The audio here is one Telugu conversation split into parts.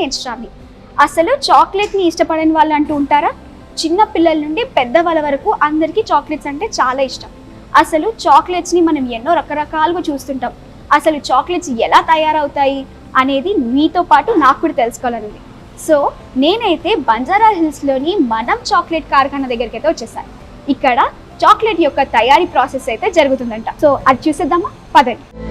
నేను అసలు చాక్లెట్ని ఇష్టపడని వాళ్ళు అంటూ ఉంటారా? చిన్న పిల్లల నుండి పెద్దవాళ్ళ వరకు అందరికీ చాక్లెట్స్ అంటే చాలా ఇష్టం. అసలు చాక్లెట్స్ని మనం ఎన్నో రకరకాలుగా చూస్తుంటాం. అసలు చాక్లెట్స్ ఎలా తయారవుతాయి? అనేది మీతో పాటు నాకు కూడా తెలుసుకోవాలనుంది సో నేనైతే బంజారా హిల్స్లోని మనం చాక్లెట్ కార్ఖానా దగ్గరికి అయితే వచ్చేసాను ఇక్కడ చాక్లెట్ యొక్క తయారీ ప్రాసెస్ అయితే జరుగుతుందంట. సో అది చూసేద్దామా? పదండి.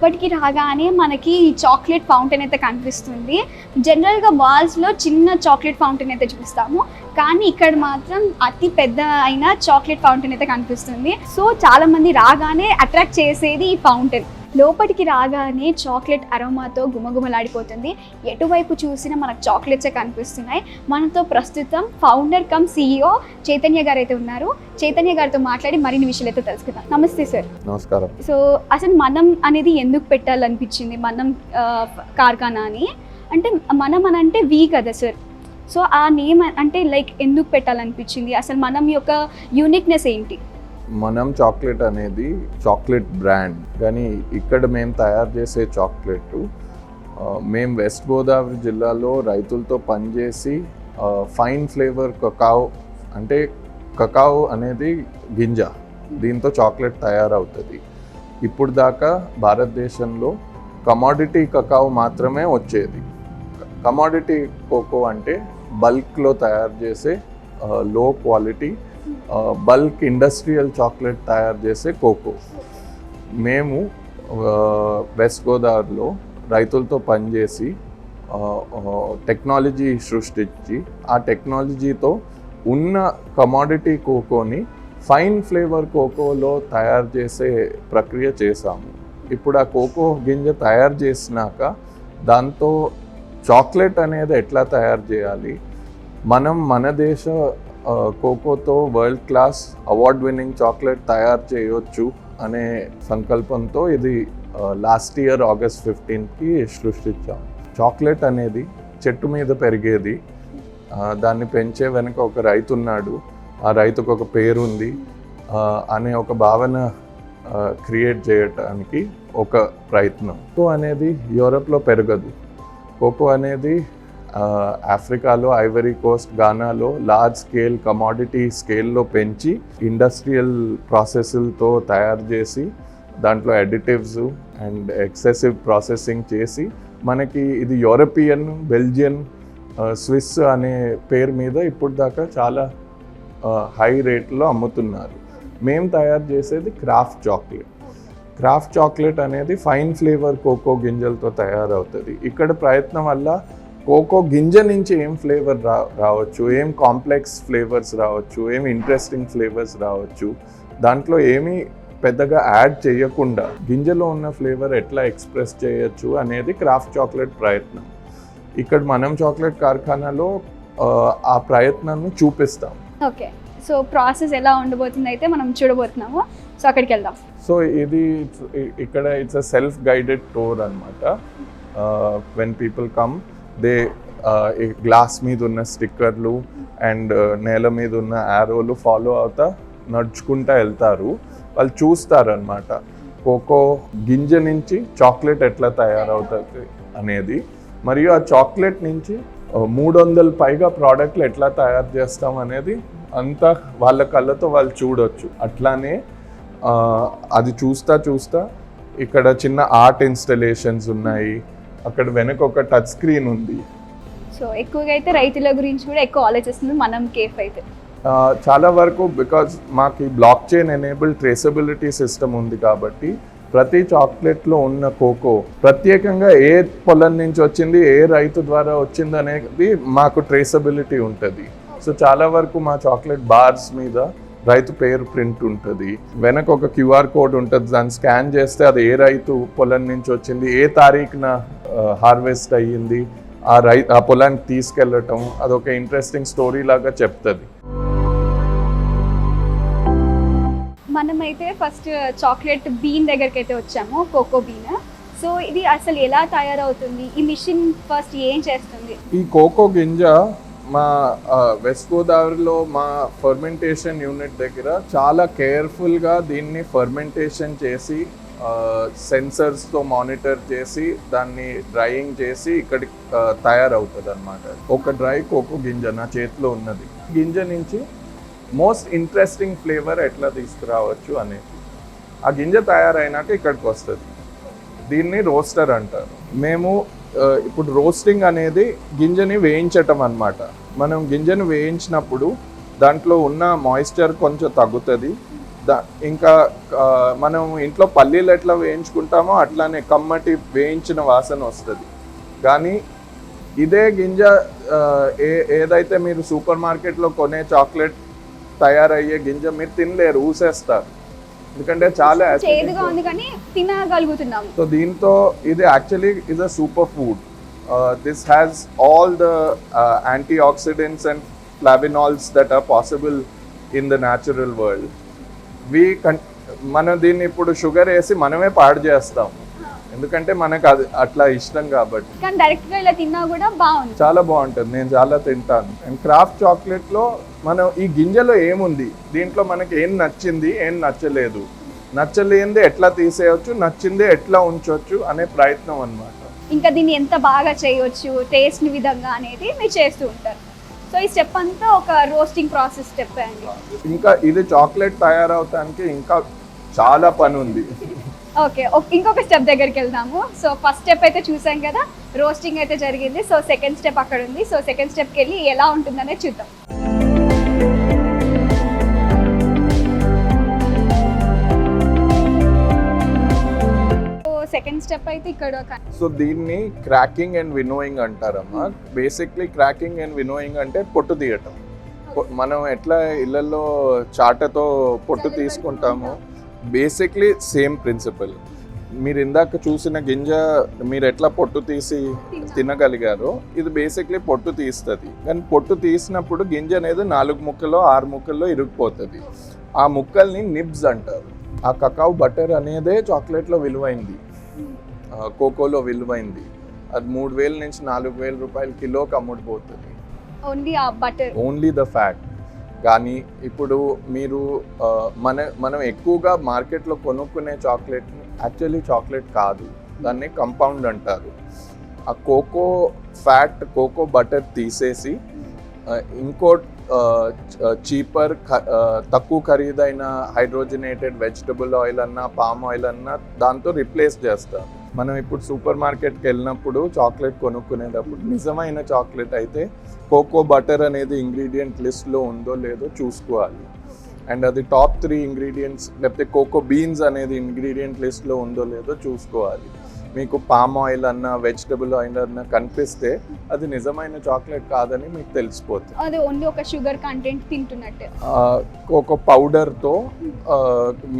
లోపలికి రాగానే మనకి ఈ చాక్లెట్ ఫౌంటైన్ అయితే కనిపిస్తుంది. జనరల్గా వాల్స్లో చిన్న చాక్లెట్ ఫౌంటైన్ అయితే చూస్తాము కానీ ఇక్కడ మాత్రం అతి పెద్ద అయిన చాక్లెట్ ఫౌంటైన్ అయితే కనిపిస్తుంది. సో చాలామంది రాగానే అట్రాక్ట్ చేసేది ఈ ఫౌంటైన్. లోపలికి రాగానే చాక్లెట్ అరోమాతో గుమగుమలాడిపోతుంది. ఎటువైపు చూసినా మనకు చాక్లెట్సే కనిపిస్తున్నాయి. మనతో ప్రస్తుతం ఫౌండర్ కమ్ సిఇఓ చైతన్య గారు అయితే ఉన్నారు. చైతన్య గారితో మాట్లాడి మరిన్ని విషయాలు అయితే తెలుసుకుందాం. నమస్తే సార్. నమస్కారం. సో అసలు మనం అనేది ఎందుకు పెట్టాలనిపించింది? మనం కార్ఖానా అని. అంటే మనం అని అంటే వీ కదా సార్. సో ఆ నేమ్ అంటే లైక్ ఎందుకు పెట్టాలనిపించింది? అసలు మనం యొక్క యూనిక్నెస్ ఏంటి? మనం చాక్లెట్ అనేది చాక్లెట్ బ్రాండ్. కానీ ఇక్కడ మేము తయారు చేసే చాక్లెట్ మేము వెస్ట్ గోదావరి జిల్లాలో రైతులతో పనిచేసి ఫైన్ ఫ్లేవర్ కకావ్ అంటే కకావ్ అనేది గింజ. దీంతో చాక్లెట్ తయారవుతుంది. ఇప్పుడు దాకా భారతదేశంలో కమాడిటీ కకావ్ మాత్రమే వచ్చేది. కమాడిటీ కోకో అంటే బల్క్లో తయారు చేసే లో క్వాలిటీ బల్క్ ఇండస్ట్రియల్ చాక్లెట్ తయారు చేసే కోకో. మేము వెస్ట్ గోదావరిలో రైతులతో పనిచేసి టెక్నాలజీ సృష్టించి ఆ టెక్నాలజీతో ఉన్న కమాడిటీ కోకోని ఫైన్ ఫ్లేవర్ కోకోలో తయారు చేసే ప్రక్రియ చేసాము ఇప్పుడు ఆ కోకో గింజ తయారు చేసినాక దాంతో చాక్లెట్ అనేది ఎట్లా తయారు చేయాలి? మనం మన దేశ కోకోతో world class award winning chocolate తయారు చేయొచ్చు అనే సంకల్పంతో ఇది లాస్ట్ ఇయర్ ఆగస్ట్ ఫిఫ్టీన్కి సృష్టించాం. చాక్లెట్ అనేది చెట్టు మీద పెరిగేది. దాన్ని పెంచే వెనుక ఒక రైతు ఉన్నాడు. ఆ రైతుకు ఒక పేరు ఉంది అనే ఒక భావన క్రియేట్ చేయటానికి ఒక ప్రయత్నం. కోకో అనేది యూరప్లో పెరగదు. కోకో అనేది ఆఫ్రికాలో ఐవరీ కోస్ట్ గానాలో లార్జ్ స్కేల్ కమాడిటీ స్కేల్లో పెంచి ఇండస్ట్రియల్ ప్రాసెస్లతో తయారు చేసి దాంట్లో అడిటివ్స్ అండ్ ఎక్సెసివ్ ప్రాసెసింగ్ చేసి మనకి ఇది యూరోపియన్ బెల్జియన్ స్విస్ అనే పేరు మీద ఇప్పుడు దాకా చాలా హై రేట్లో అమ్ముతున్నారు. మేము తయారు చేసేది క్రాఫ్ట్ చాక్లెట్ క్రాఫ్ట్ చాక్లెట్ అనేది ఫైన్ ఫ్లేవర్ కోకో గింజలతో తయారవుతుంది. ఇక్కడ ప్రయత్నం వల్ల కోకో గింజ నుంచి ఏం ఫ్లేవర్ రా రావచ్చు? ఏం కాంప్లెక్స్ ఫ్లేవర్స్ రావచ్చు? ఏం ఇంట్రెస్టింగ్ ఫ్లేవర్స్ రావచ్చు? దాంట్లో ఏమీ పెద్దగా యాడ్ చేయకుండా గింజలో ఉన్న ఫ్లేవర్ ఎట్లా ఎక్స్ప్రెస్ చేయొచ్చు అనేది క్రాఫ్ట్ చాక్లెట్ ప్రయత్నం. ఇక్కడ మనం చాక్లెట్ కార్ఖానాలో ఆ, ప్రయత్నాన్ని చూపిస్తాం. ఓకే. సో ప్రాసెస్ ఎలా ఉండబోతుంది అయితే మనం చూడబోతున్నాము. సో అక్కడికి వెళ్దాం. సో ఇది ఇక్కడ it's a self guided tour అనమాట when people come they glass uh, మీద ఉన్న స్టిక్కర్లు అండ్ uh, నేల మీద ఉన్న యారోలు ఫాలో అవుతా నడుచుకుంటా వెళ్తారు. వాళ్ళు చూస్తారు అనమాట కోకో గింజ నుంచి చాక్లెట్ ఎట్లా తయారవుతుంది అనేది. మరియు ఆ చాక్లెట్ నుంచి uh, మూడు వందల పైగా ప్రోడక్ట్లు ఎట్లా తయారు చేస్తాం అనేది అంతా వాళ్ళ కళ్ళతో వాళ్ళు చూడొచ్చు. అట్లానే అది చూస్తా చూస్తా ఇక్కడ చిన్న ఆర్ట్ ఇన్స్టలేషన్స్ ఉన్నాయి. అక్కడ వెనక ఒక టచ్ స్క్రీన్ ఉంది. సో ఎక్కువగా అయితే రైతుల గురించి కూడా ఎక్కువ ఆలోచిస్తుంది మనం కేఫ్ అయితే. చాలా వరకు బికాజ్ మాకు block chain enable traceability system ఉంది కాబట్టి ప్రతి చాక్లెట్లో ఉన్న కోకో ప్రత్యేకంగా ఏ పొలం నుంచి వచ్చింది ఏ రైతు ద్వారా వచ్చింది అనేది మాకు ట్రేసబిలిటీ ఉంటుంది. సో చాలా వరకు మా చాక్లెట్ బార్స్ మీద రైతు పేరు ప్రింట్ ఉంటుంది. వెనక ఒక క్యూఆర్ కోడ్ ఉంటుంది. దాన్ని స్కాన్ చేస్తే అది ఏ రైతు పొలం నుంచి వచ్చింది ఏ తారీఖున హార్వెస్ట్ అయ్యింది ఆ రై ఆ పొలానికి తీసుకెళ్ళటం అదొక ఇంట్రెస్టింగ్ స్టోరీ లాగా చెప్తుంది. మనమైతే ఫస్ట్ చాక్లెట్ బీన్ దగ్గరికి అయితే వచ్చాము కోకో బీన్. సో ఇది అసలు ఎలా తయారవుతుంది? ఈ మిషన్ ఫస్ట్ ఏం చేస్తుంది? ఈ కోకో గింజ మా వెస్ట్ గోదావరిలో మా ఫర్మెంటేషన్ యూనిట్ దగ్గర చాలా కేర్ఫుల్గా దీన్ని ఫర్మెంటేషన్ చేసి సెన్సర్స్తో మానిటర్ చేసి దాన్ని డ్రైయింగ్ చేసి ఇక్కడికి తయారవుతుంది అనమాట ఒక డ్రై కోకో గింజ నా చేతిలో ఉన్నది. గింజ నుంచి మోస్ట్ ఇంట్రెస్టింగ్ ఫ్లేవర్ ఎట్లా తీసుకురావచ్చు అనేది. ఆ గింజ తయారైనాక ఇక్కడికి వస్తుంది దీన్ని రోస్టర్ అంటారు. మేము ఇప్పుడు రోస్టింగ్ అనేది గింజని వేయించటం అన్నమాట. మనం గింజను వేయించినప్పుడు దాంట్లో ఉన్న మాయిశ్చర్ కొంచెం తగ్గుతుంది. దా ఇంకా మనం ఇంట్లో పల్లీలు ఎట్లా వేయించుకుంటామో అట్లానే కమ్మటి వేయించిన వాసన వస్తుంది. కానీ ఇదే గింజ ఏ ఏదైతే మీరు సూపర్ మార్కెట్లో కొనే చాక్లెట్ తయారయ్యే గింజ మీరు తినలేరు ఊసేస్తారు. ఎందుకంటే చాలా acidic చేదుగా ఉంది కానీ తినగలుగుతున్నాము. సో దీంతో ఇది actually is a super food this has all the anti oxidants and flavanols that are possible in the natural world we can మనం దీన్ని ఇప్పుడు షుగర్ వేసి మనమే పాడు చేస్తాం ఎందుకంటే మనకు అది అట్లా ఇష్టం కాబట్టి. కానీ డైరెక్ట్గా ఇలా తిన్నా కూడా బాగుంది. చాలా బాగుంటుంది. నేను చాలా తింటాను. అండ్ క్రాఫ్ట్ చాక్లెట్లో మనం ఈ గింజలో ఏముంది? దీంట్లో మనకి ఏం నచ్చింది ఏం నచ్చలేదు. నచ్చలేనిది ఎట్లా తీసేయచ్చు నచ్చింది ఎట్లా ఉంచవచ్చు అనే ప్రయత్నం అన్నమాట. ఇంకా దీన్ని ఎంత బాగా చేయొచ్చు టేస్ట్ విధంగా అనేది మీరు చేస్తూ ఉంటారు. సో ఈ స్టెప్ అంతా ఒక రోస్టింగ్ ప్రాసెస్ స్టెప్ అండి. ఇంకా ఇది చాక్లెట్ తయారవటానికి ఇంకా చాలా పని ఉంది. ఓకే ఇంకొక స్టెప్ దగ్గరికి వెళ్దాము. సో ఫస్ట్ స్టెప్ అయితే చూసాం కదా రోస్టింగ్ అయితే జరిగింది. సో సెకండ్ స్టెప్ అక్కడ ఉంది. సో సెకండ్ స్టెప్కి వెళ్ళి ఎలా ఉంటుందనేది చూద్దాం. సో సెకండ్ స్టెప్ అయితే ఇక్కడ సో దీన్ని క్రాకింగ్ అండ్ వినోయింగ్ అంటారమ్మా. బేసిక్లీ క్రాకింగ్ అండ్ వినోయింగ్ అంటే పొట్టు తీయటం. మనం ఎట్లా ఇళ్ళల్లో చాటతో పొట్టు తీసుకుంటామో బేసిక్లీ సేమ్ ప్రిన్సిపల్ మీరు ఇందాక చూసిన గింజ మీరు ఎట్లా పొట్టు తీసి తినగలిగారో ఇది బేసిక్లీ పొట్టు తీస్తుంది. కానీ పొట్టు తీసినప్పుడు గింజ అనేది నాలుగు ముక్కల్లో ఆరు ముక్కల్లో ఇరుక్కుపోతుంది. ఆ ముక్కల్ని నిబ్స్ అంటారు. ఆ కకావ్ బటర్ అనేదే చాక్లెట్లో విలువైంది. కోకోలో విలువైంది. అది మూడు వేల నుంచి నాలుగు వేల రూపాయల కిలోకి అమ్ముడుపోతుంది. Only butter. Only the fat కానీ ఇప్పుడు మీరు మన మనం ఎక్కువగా మార్కెట్లో కొనుక్కునే చాక్లెట్ యాక్చువల్లీ చాక్లెట్ కాదు. దాన్ని కంపౌండ్ అంటారు. ఆ కోకో ఫ్యాట్ కోకో బటర్ తీసేసి ఇంకో చీపర్ తక్కువ ఖరీదైన హైడ్రోజనేటెడ్ వెజిటబుల్ ఆయిల్ అన్నా పామ్ ఆయిల్ అన్నా దాంతో రిప్లేస్ చేస్తారు. మనం ఇప్పుడు సూపర్ మార్కెట్కి వెళ్ళినప్పుడు చాక్లెట్ కొనుక్కునేటప్పుడు నిజమైన చాక్లెట్ అయితే కోకో బటర్ అనేది ఇంగ్రీడియంట్ లిస్ట్లో ఉందో లేదో చూసుకోవాలి. అండ్ అది టాప్ త్రీ ఇంగ్రీడియంట్స్ లేకపోతే కోకో బీన్స్ అనేది ఇంగ్రీడియంట్ లిస్ట్లో ఉందో లేదో చూసుకోవాలి. మీకు పామ్ ఆయిల్ అన్న వెజిటబుల్ ఆయిల్ అన్న కనిపిస్తే అది నిజమైన చాక్లెట్ కాదని మీకు తెలిసిపోతుంది. అది ఓన్లీ ఒక షుగర్ కంటెంట్ తింటున్నట్టు. ఒక పౌడర్తో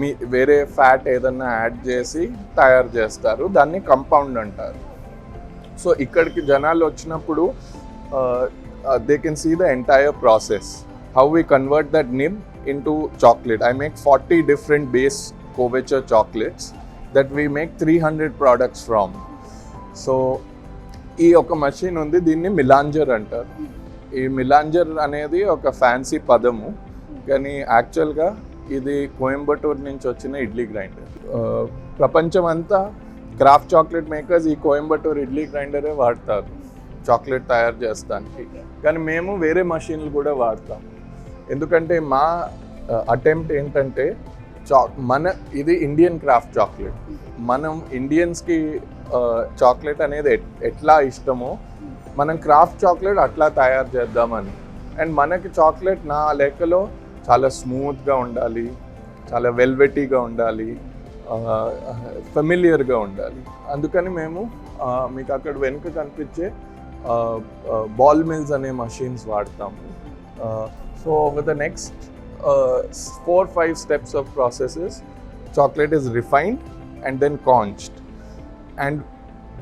మీ వేరే ఫ్యాట్ ఏదన్నా యాడ్ చేసి తయారు చేస్తారు. దాన్ని కంపౌండ్ అంటారు. సో ఇక్కడికి జనాలు వచ్చినప్పుడు they can see the entire process how we convert that nib into chocolate I make forty different base couverture chocolates that we make three hundred products from so ఈ ఒక మషిన్ ఉంది దీన్ని మిలాంజర్ అంటారు. ఈ మిలాంజర్ అనేది ఒక ఫ్యాన్సీ పదము కానీ యాక్చువల్గా ఇది కోయంబటూర్ నుంచి వచ్చిన ఇడ్లీ గ్రైండర్ ప్రపంచం అంతా క్రాఫ్ట్ చాక్లెట్ మేకర్స్ ఈ కోయంబటూర్ ఇడ్లీ గ్రైండరే వాడతారు. చాక్లెట్ తయారు చేస్తానికి. కానీ మేము వేరే మషిన్లు కూడా వాడతాం. ఎందుకంటే మా అటెంప్ట్ ఏంటంటే చా మన ఇది ఇండియన్ క్రాఫ్ట్ చాక్లెట్ మనం ఇండియన్స్కి చాక్లెట్ అనేది ఎట్లా ఇష్టమో మనం క్రాఫ్ట్ చాక్లెట్ అట్లా తయారు చేద్దామని. అండ్ మనకి చాక్లెట్ నా లెక్కలో చాలా స్మూత్గా ఉండాలి చాలా వెల్వెటీగా ఉండాలి ఫెమిలియర్గా ఉండాలి. అందుకని మేము మీకు అక్కడ వెనుక కనిపించే బాల్ మిల్స్ అనే మషిన్స్ వాడతాము. So over the next four five steps of processes chocolate is refined and then conched and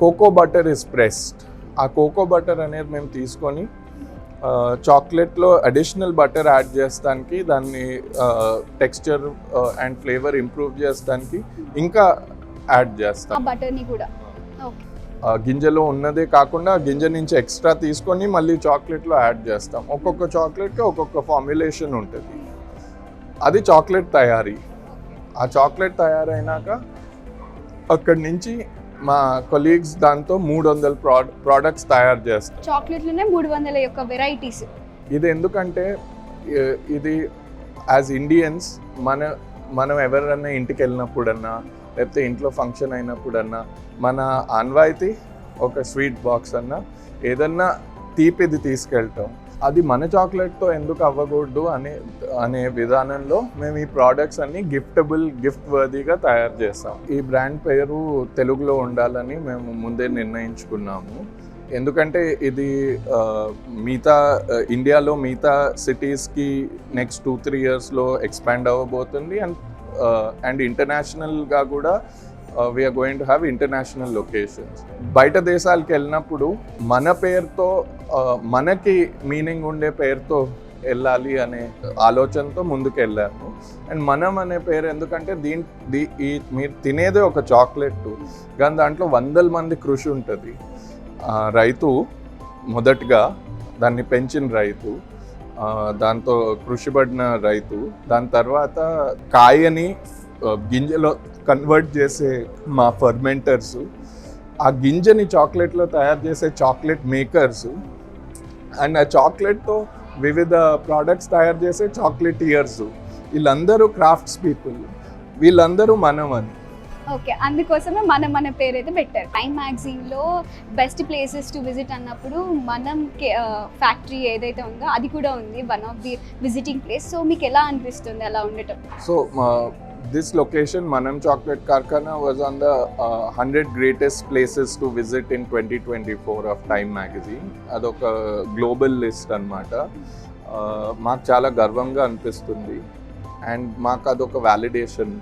cocoa butter is pressed ఆ కోకో బటర్ అనేది మేము తీసుకొని చాక్లెట్లో అడిషనల్ బటర్ యాడ్ చేస్తానికి దాన్ని టెక్స్చర్ అండ్ ఫ్లేవర్ ఇంప్రూవ్ చేస్తానికి ఇంకా యాడ్ చేస్తాం. బటర్ని కూడా. గింజలో ఉన్నదే కాకుండా గింజ నుంచి ఎక్స్ట్రా తీసుకొని మళ్ళీ చాక్లెట్లో యాడ్ చేస్తాం. ఒక్కొక్క చాక్లెట్కి ఒక్కొక్క ఫార్ములేషన్ ఉంటుంది. అది చాక్లెట్ తయారీ. ఆ చాక్లెట్ తయారైనాక అక్కడి నుంచి మా కొలీగ్స్ దాంతో మూడు వందల ప్రోడ ప్రోడక్ట్స్ తయారు చేస్తారు చాక్లెట్లోనే మూడు వందల యొక్క వెరైటీస్. ఇది ఎందుకంటే ఇది యాజ్ ఇండియన్స్ మన మనం ఎవరైనా ఇంటికి వెళ్ళినప్పుడన్నా లేకపోతే ఇంట్లో ఫంక్షన్ అయినప్పుడన్నా మన ఆన్వాయితీ ఒక స్వీట్ బాక్స్ అన్నా ఏదన్నా తీపిది తీసుకెళ్ళటం అది మన చాక్లెట్తో ఎందుకు అవ్వకూడదు అనే అనే విధానంలో మేము ఈ ప్రోడక్ట్స్ అన్ని గిఫ్టబుల్ గిఫ్ట్ వర్దీగా తయారు చేస్తాం. ఈ బ్రాండ్ పేరు తెలుగులో ఉండాలని మేము ముందే నిర్ణయించుకున్నాము. ఎందుకంటే ఇది మిగతా ఇండియాలో మిగతా సిటీస్కి నెక్స్ట్ టూ త్రీ ఇయర్స్లో ఎక్స్పాండ్ అవ్వబోతుంది. అండ్ అండ్ ఇంటర్నేషనల్గా కూడా we are going to have international locations బయట దేశాలకు వెళ్ళినప్పుడు మన పేరుతో uh, మనకి మీనింగ్ ఉండే పేరుతో వెళ్ళాలి అనే ఆలోచనతో ముందుకు వెళ్ళాము అండ్ మనం అనే పేరు ఎందుకంటే దీని దీ ఈ మీరు తినేదే ఒక చాక్లెట్ కానీ దాంట్లో వందల మంది కృషి ఉంటుంది. రైతు మొదటగా దాన్ని పెంచిన రైతు దాంతో కృషి పడిన రైతు దాని తర్వాత కాయని గింజలో కన్వర్ట్ చేసే మా ఫర్మెంటర్స్ ఆ గింజని చాక్లెట్లో తయారు చేసే చాక్లెట్ మేకర్స్ అండ్ ఆ చాక్లెట్తో వివిధ ప్రోడక్ట్స్ తయారు చేసే చాక్లెట్ ఇయర్స్ వీళ్ళందరూ క్రాఫ్ట్స్ పీపుల్ వీళ్ళందరూ మనం అని ఓకే అందుకోసమే మనం మన పేరు అయితే పెట్టారు టైమ్ మ్యాగజైన్లో బెస్ట్ ప్లేసెస్ టు విజిట్ అన్నప్పుడు మనం ఫ్యాక్టరీ ఏదైతే ఉందో అది కూడా ఉంది one of the visiting place so మీకు ఎలా అనిపిస్తుంది అలా ఉండటం? సో దిస్ లొకేషన్ మనం chocolate కార్ఖానా was on the hundred greatest places to visit in twenty twenty four of Time magazine అదొక గ్లోబల్ లిస్ట్ అనమాట మాకు చాలా గర్వంగా అనిపిస్తుంది. అండ్ మాకు అదొక వ్యాలిడేషన్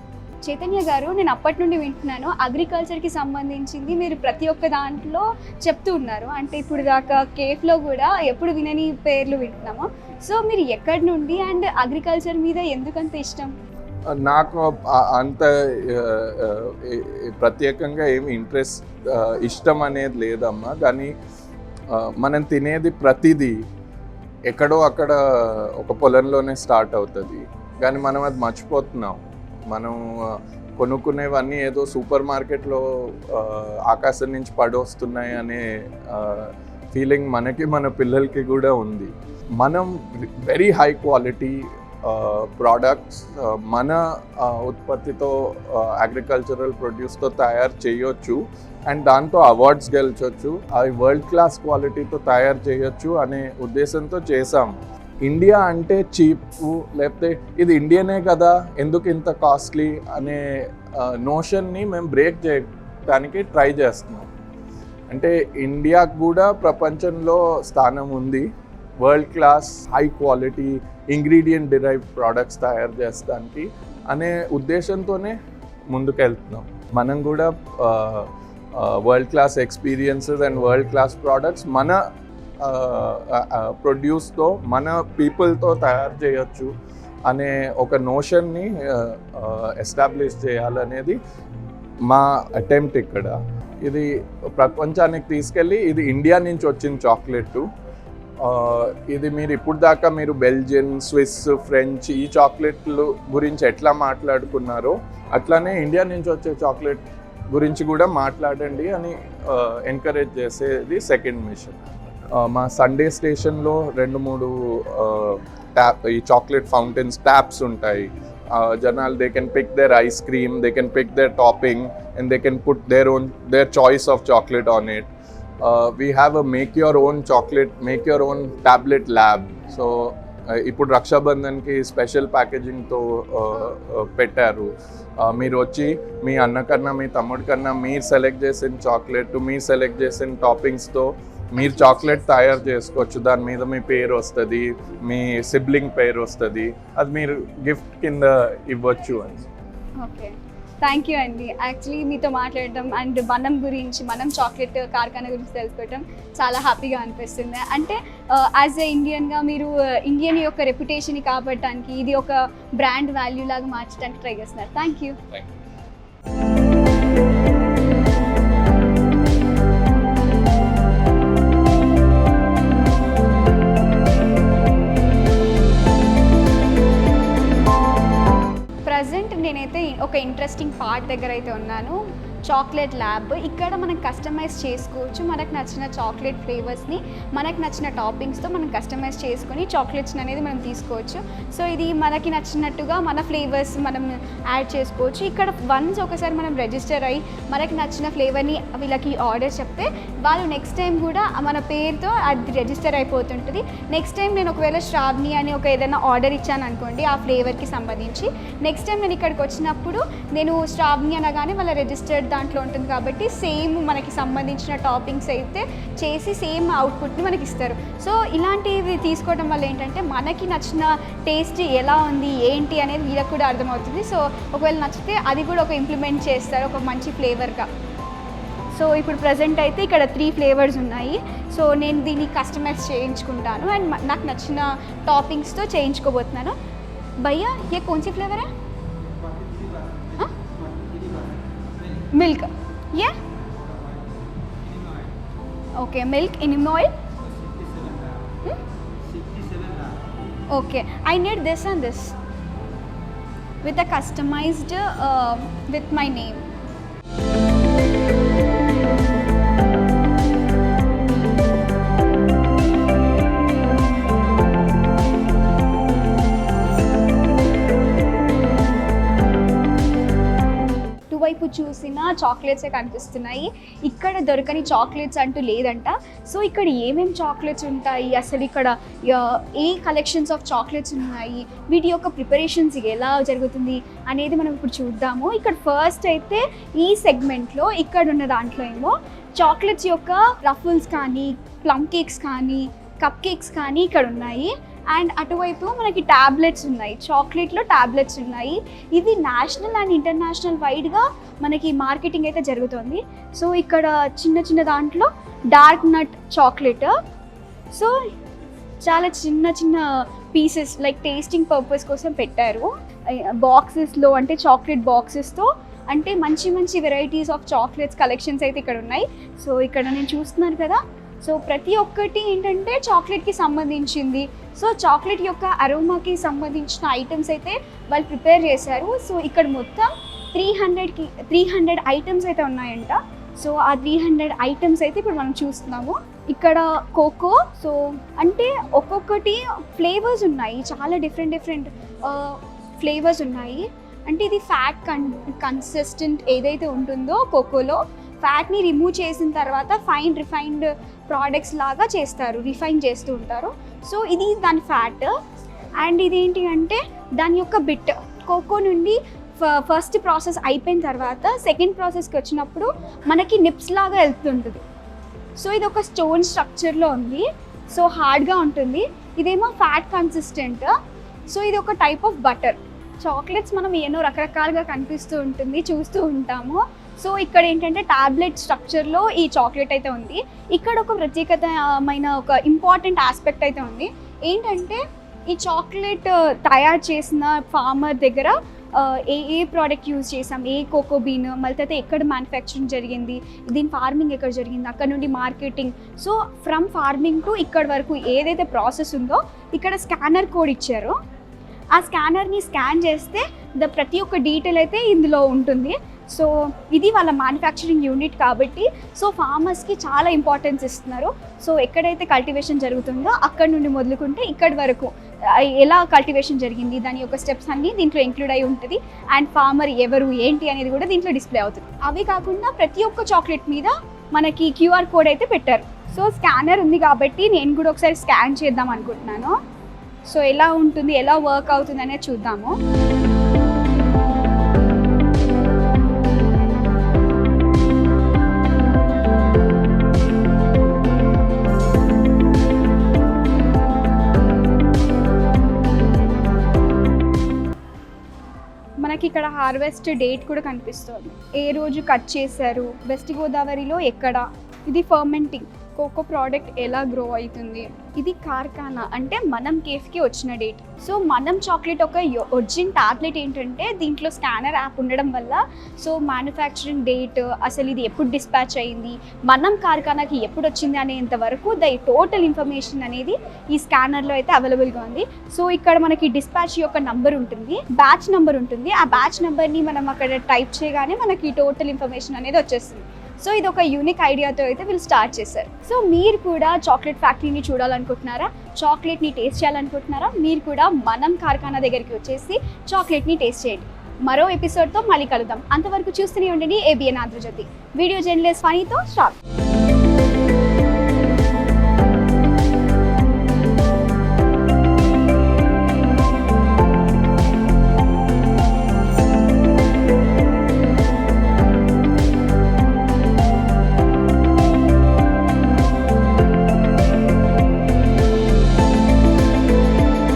చైతన్య గారు నేను అప్పటి నుండి వింటున్నాను. అగ్రికల్చర్కి సంబంధించింది మీరు ప్రతి ఒక్క దాంట్లో చెప్తూ ఉన్నారు. అంటే ఇప్పుడు దాకా కేఫ్లో కూడా ఎప్పుడు వినని పేర్లు వింటున్నాము. సో మీరు ఎక్కడి నుండి అండ్ అగ్రికల్చర్ మీద ఎందుకంత ఇష్టం? నాకు అంత ప్రత్యేకంగా ఏమి ఇంట్రెస్ట్ ఇష్టం అనేది లేదమ్మా. కానీ మనం తినేది ప్రతిదీ ఎక్కడో అక్కడ ఒక పొలంలోనే స్టార్ట్ అవుతుంది. కానీ మనం అది మర్చిపోతున్నాం. మనం కొనుక్కునేవన్నీ ఏదో సూపర్ మార్కెట్లో ఆకాశం నుంచి పడొస్తున్నాయి అనే ఫీలింగ్ మనకి మన పిల్లలకి కూడా ఉంది. మనం వెరీ హై క్వాలిటీ ప్రోడక్ట్స్ మన ఉత్పత్తితో అగ్రికల్చరల్ ప్రొడ్యూస్తో తయారు చేయొచ్చు. అండ్ దాంతో అవార్డ్స్ గెలిచొచ్చు. అవి వరల్డ్ క్లాస్ క్వాలిటీతో తయారు చేయొచ్చు అనే ఉద్దేశంతో చేసాం ఇండియా అంటే చీప్ లేకపోతే ఇది ఇండియనే కదా ఎందుకు ఇంత కాస్ట్లీ అనే నోషన్ని మేము బ్రేక్ చేయడానికి ట్రై చేస్తున్నాం. అంటే ఇండియాకు కూడా ప్రపంచంలో స్థానం ఉంది. World class high quality ingredient derive products తయారు చేస్తానికి అనే ఉద్దేశంతోనే ముందుకెళ్తున్నాం. మనం కూడా world class experiences and world class products మన ప్రొడ్యూస్తో మన పీపుల్తో తయారు చేయొచ్చు అనే ఒక నోషన్ని ఎస్టాబ్లిష్ చేయాలనేది మా అటెంప్ట్ ఇక్కడ. ఇది ప్రపంచానికి తీసుకెళ్ళి ఇది ఇండియా నుంచి వచ్చిన చాక్లెట్ ఇది మీరు ఇప్పుడు దాకా మీరు బెల్జియన్ స్విస్ ఫ్రెంచ్ ఈ చాక్లెట్లు గురించి ఎట్లా మాట్లాడుకున్నారో అట్లానే ఇండియా నుంచి వచ్చే చాక్లెట్ గురించి కూడా మాట్లాడండి అని ఎంకరేజ్ చేసేది సెకండ్ మిషన్ మా సండే స్టేషన్లో రెండు మూడు ట్యాప్ ఈ చాక్లెట్ ఫౌంటైన్స్ ట్యాప్స్ ఉంటాయి. జనాలు they can pick their ice cream they can pick their topping and they can put their own their choice of chocolate on it we have a make your own chocolate make your own tablet lab so ఇప్పుడు రక్షాబంధన్కి స్పెషల్ ప్యాకేజింగ్తో పెట్టారు. Uh, మీరు వచ్చి మీ అన్న కన్నా మీ తమ్ముడి కన్నా మీరు సెలెక్ట్ చేసిన చాక్లెట్ మీరు సెలెక్ట్ చేసిన టాపింగ్స్తో మీరు చాక్లెట్ తయారు చేసుకోవచ్చు. దాని మీద మీ పేరు వస్తుంది మీ సిబ్లింగ్ పేరు వస్తుంది. అది మీరు గిఫ్ట్ కింద ఇవ్వచ్చు అని. ఓకే థ్యాంక్ యూ అండి యాక్చువల్లీ మీతో మాట్లాడటం అండ్ మనం గురించి మనం చాక్లెట్ కార్ఖానా గురించి తెలుసుకోవటం చాలా హ్యాపీగా అనిపిస్తుంది. అంటే యాజ్ ఎ ఇండియన్గా మీరు uh, ఇండియన్ యొక్క రెప్యుటేషన్ కాపాడటానికి ఇది ఒక బ్రాండ్ వాల్యూ లాగా మార్చడానికి ట్రై చేస్తున్నారు. థ్యాంక్ యూ ప్రజెంట్ దగ్గర అయితే ఉన్నాను. చాక్లెట్ ల్యాబ్ ఇక్కడ మనం కస్టమైజ్ చేసుకోవచ్చు. మనకు నచ్చిన చాక్లెట్ ఫ్లేవర్స్ని మనకు నచ్చిన టాపింగ్స్తో మనం కస్టమైజ్ చేసుకొని చాక్లెట్స్ అనేది మనం తీసుకోవచ్చు. సో ఇది మనకి నచ్చినట్టుగా మన ఫ్లేవర్స్ మనం యాడ్ చేసుకోవచ్చు. ఇక్కడ వన్స్ ఒకసారి మనం రిజిస్టర్ అయ్యి మనకి నచ్చిన ఫ్లేవర్ని వీళ్ళకి ఆర్డర్ చెప్తే వాళ్ళు నెక్స్ట్ టైం కూడా మన పేరుతో అది రిజిస్టర్ అయిపోతుంటుంది. నెక్స్ట్ టైం నేను ఒకవేళ శ్రావ్ని అని ఒక ఏదైనా ఆర్డర్ ఇచ్చాను అనుకోండి ఆ ఫ్లేవర్కి సంబంధించి. నెక్స్ట్ టైం నేను ఇక్కడికి వచ్చినప్పుడు నేను శ్రావ్ని అనగానే వాళ్ళ రిజిస్టర్డ్ దాంట్లో ఉంటుంది కాబట్టి సేమ్ మనకి సంబంధించిన టాపింగ్స్ అయితే చేసి సేమ్ అవుట్పుట్ని మనకి ఇస్తారు సో ఇలాంటివి తీసుకోవడం వల్ల ఏంటంటే మనకి నచ్చిన టేస్ట్ ఎలా ఉంది ఏంటి అనేది వీళ్ళకి కూడా అర్థమవుతుంది. సో ఒకవేళ నచ్చితే అది కూడా ఒక ఇంప్లిమెంట్ చేస్తారు ఒక మంచి ఫ్లేవర్గా సో ఇప్పుడు ప్రజెంట్ అయితే ఇక్కడ త్రీ ఫ్లేవర్స్ ఉన్నాయి. సో నేను దీన్ని కస్టమైజ్ చేయించుకుంటాను. అండ్ నాకు నచ్చిన టాపింగ్స్తో చేయించుకోబోతున్నాను. భయ్యా ఏ కొంచెం ఫ్లేవరా milk. Yeah? Okay, milk in oil. Hmm? Okay, I need this and this with a customized uh, with my name. ఇటువైపు చూసిన చాక్లెట్సే కనిపిస్తున్నాయి. ఇక్కడ దొరకని చాక్లెట్స్ అంటూ లేదంట. సో ఇక్కడ ఏమేమి చాక్లెట్స్ ఉంటాయి? అసలు ఇక్కడ ఏ కలెక్షన్స్ ఆఫ్ చాక్లెట్స్ ఉన్నాయి? వీటి యొక్క ప్రిపరేషన్స్ ఎలా జరుగుతుంది అనేది మనం ఇప్పుడు చూద్దాము. ఇక్కడ ఫస్ట్ అయితే ఈ సెగ్మెంట్లో ఇక్కడ ఉన్న దాంట్లో ఏమో చాక్లెట్స్ యొక్క రఫుల్స్ కానీ ప్లమ్ కేక్స్ కానీ కప్ కేక్స్ కానీ ఇక్కడ ఉన్నాయి. అండ్ అటువైపు మనకి ట్యాబ్లెట్స్ ఉన్నాయి. చాక్లెట్లో ట్యాబ్లెట్స్ ఉన్నాయి. ఇది నేషనల్ అండ్ ఇంటర్నేషనల్ వైడ్గా మనకి మార్కెటింగ్ అయితే జరుగుతుంది. సో ఇక్కడ చిన్న చిన్న దాంట్లో డార్క్ నట్ చాక్లెట్. సో చాలా చిన్న చిన్న పీసెస్ లైక్ టేస్టింగ్ పర్పస్ కోసం పెట్టారు. బాక్సెస్లో అంటే చాక్లెట్ బాక్సెస్తో అంటే మంచి మంచి వెరైటీస్ ఆఫ్ చాక్లెట్స్ కలెక్షన్స్ అయితే ఇక్కడ ఉన్నాయి. సో ఇక్కడ నేను చూస్తున్నాను కదా సో ప్రతి ఒక్కటి ఏంటంటే చాక్లెట్కి సంబంధించింది. సో చాక్లెట్ యొక్క అరోమాకి సంబంధించిన ఐటమ్స్ అయితే వాళ్ళు ప్రిపేర్ చేశారు. సో ఇక్కడ మొత్తం త్రీ హండ్రెడ్కి త్రీ హండ్రెడ్ ఐటమ్స్ అయితే ఉన్నాయంట. సో ఆ త్రీ హండ్రెడ్ ఐటమ్స్ అయితే ఇప్పుడు మనం చూస్తున్నాము. ఇక్కడ కోకో సో అంటే ఒక్కొక్కటి ఫ్లేవర్స్ ఉన్నాయి. చాలా డిఫరెంట్ డిఫరెంట్ ఫ్లేవర్స్ ఉన్నాయి. అంటే ఇది ఫ్యాట్ కన్ కన్సిస్టెంట్ ఏదైతే ఉంటుందో కోకోలో ఫ్యాట్ని రిమూవ్ చేసిన తర్వాత ఫైన్ రిఫైన్డ్ ప్రోడక్ట్స్ లాగా చేస్తారు రిఫైన్ చేస్తూ ఉంటారు. సో ఇది దాని ఫ్యాట్ అండ్ ఇదేంటి అంటే దాని యొక్క బిట్. కోకో నుండి ఫస్ట్ ప్రాసెస్ అయిపోయిన తర్వాత సెకండ్ ప్రాసెస్కి వచ్చినప్పుడు మనకి నిప్స్ లాగా వెళ్తుంటుంది సో ఇది ఒక స్టోన్ స్ట్రక్చర్లో ఉంది. సో హార్డ్గా ఉంటుంది. ఇదేమో ఫ్యాట్ కన్సిస్టెంట్ సో ఇది ఒక టైప్ ఆఫ్ బటర్ చాక్లెట్స్ మనం ఎన్నో రకరకాలుగా కనిపిస్తూ ఉంటుంది చూస్తూ ఉంటాము. సో ఇక్కడ ఏంటంటే టాబ్లెట్ స్ట్రక్చర్లో ఈ చాక్లెట్ అయితే ఉంది. ఇక్కడ ఒక ప్రత్యేకతమైన ఒక ఇంపార్టెంట్ ఆస్పెక్ట్ అయితే ఉంది. ఏంటంటే ఈ చాక్లెట్ uh, తయారు చేసిన ఫార్మర్ దగ్గర uh, ఏ ఏ ప్రోడక్ట్ యూజ్ చేసాం ఏ కోకో బీన్ మళ్ళీ తర్వాత ఎక్కడ మ్యానుఫ్యాక్చరింగ్ జరిగింది? దీని ఫార్మింగ్ ఎక్కడ జరిగింది? అక్కడ నుండి marketing so from farming to ఇక్కడ వరకు ఏదైతే ప్రాసెస్ ఉందో ఇక్కడ స్కానర్ కోడ్ ఇచ్చారో. ఆ స్కానర్ని స్కాన్ చేస్తే ద ప్రతి ఒక్క డీటెయిల్ అయితే ఇందులో ఉంటుంది. సో ఇది వాళ్ళ మ్యానుఫ్యాక్చరింగ్ యూనిట్ కాబట్టి సో ఫార్మర్స్కి చాలా ఇంపార్టెన్స్ ఇస్తున్నారు. సో ఎక్కడైతే కల్టివేషన్ జరుగుతుందో అక్కడ నుండి మొదలుకుంటే ఇక్కడి వరకు ఎలా కల్టివేషన్ జరిగింది దాని యొక్క స్టెప్స్ అన్నీ దీంట్లో ఇంక్లూడ్ అయి ఉంటుంది. అండ్ ఫార్మర్ ఎవరు ఏంటి అనేది కూడా దీంట్లో డిస్ప్లే అవుతుంది. అవి కాకుండా ప్రతి ఒక్క చాక్లెట్ మీద మనకి క్యూఆర్ కోడ్ అయితే పెట్టారు. సో స్కానర్ ఉంది కాబట్టి నేను కూడా ఒకసారి స్కాన్ చేద్దాం అనుకుంటున్నాను. సో ఎలా ఉంటుంది ఎలా వర్క్ అవుతుంది అనేది చూద్దాము. ఇక్కడ హార్వెస్ట్ డేట్ కూడా కనిపిస్తుంది. ఏ రోజు కట్ చేశారు? వెస్ట్ గోదావరిలో ఎక్కడ? ఇది ఫర్మెంటింగ్ కోకో ప్రోడక్ట్ ఎలా గ్రో అవుతుంది? ఇది కార్ఖానా. అంటే మనం కేఫ్కి వచ్చిన డేట్. సో మనం చాక్లెట్ ఒక ఒరిజిన్ టాబ్లెట్ ఏంటంటే దీంట్లో స్కానర్ యాప్ ఉండడం వల్ల సో మ్యానుఫ్యాక్చరింగ్ డేట్ అసలు ఇది ఎప్పుడు డిస్పాచ్ అయింది మనం కార్ఖానాకి ఎప్పుడు వచ్చింది అనేంత వరకు ద టోటల్ ఇన్ఫర్మేషన్ అనేది ఈ స్కానర్లో అయితే అవైలబుల్గా ఉంది. సో ఇక్కడ మనకి డిస్పాచ్ యొక్క నంబర్ ఉంటుంది బ్యాచ్ నంబర్ ఉంటుంది. ఆ బ్యాచ్ నెంబర్ని మనం అక్కడ టైప్ చేయగానే మనకి టోటల్ ఇన్ఫర్మేషన్ అనేది వచ్చేస్తుంది. సో ఇది ఒక యూనిక్ ఐడియాతో అయితే వీళ్ళు స్టార్ట్ చేశారు. సో మీరు కూడా చాక్లెట్ ఫ్యాక్టరీని చూడాలనుకుంటున్నారా? చాక్లెట్ని టేస్ట్ చేయాలనుకుంటున్నారా? మీరు కూడా మనం కార్ఖానా దగ్గరికి వచ్చేసి చాక్లెట్ని టేస్ట్ చేయండి. మరో ఎపిసోడ్తో మళ్ళీ కలుద్దాం. అంతవరకు చూస్తూనే ఉండండి ఏబిఎన్ ఆంధ్రజ్యోతి. వీడియో జర్నలిస్ట్ ఫనీతో షాప్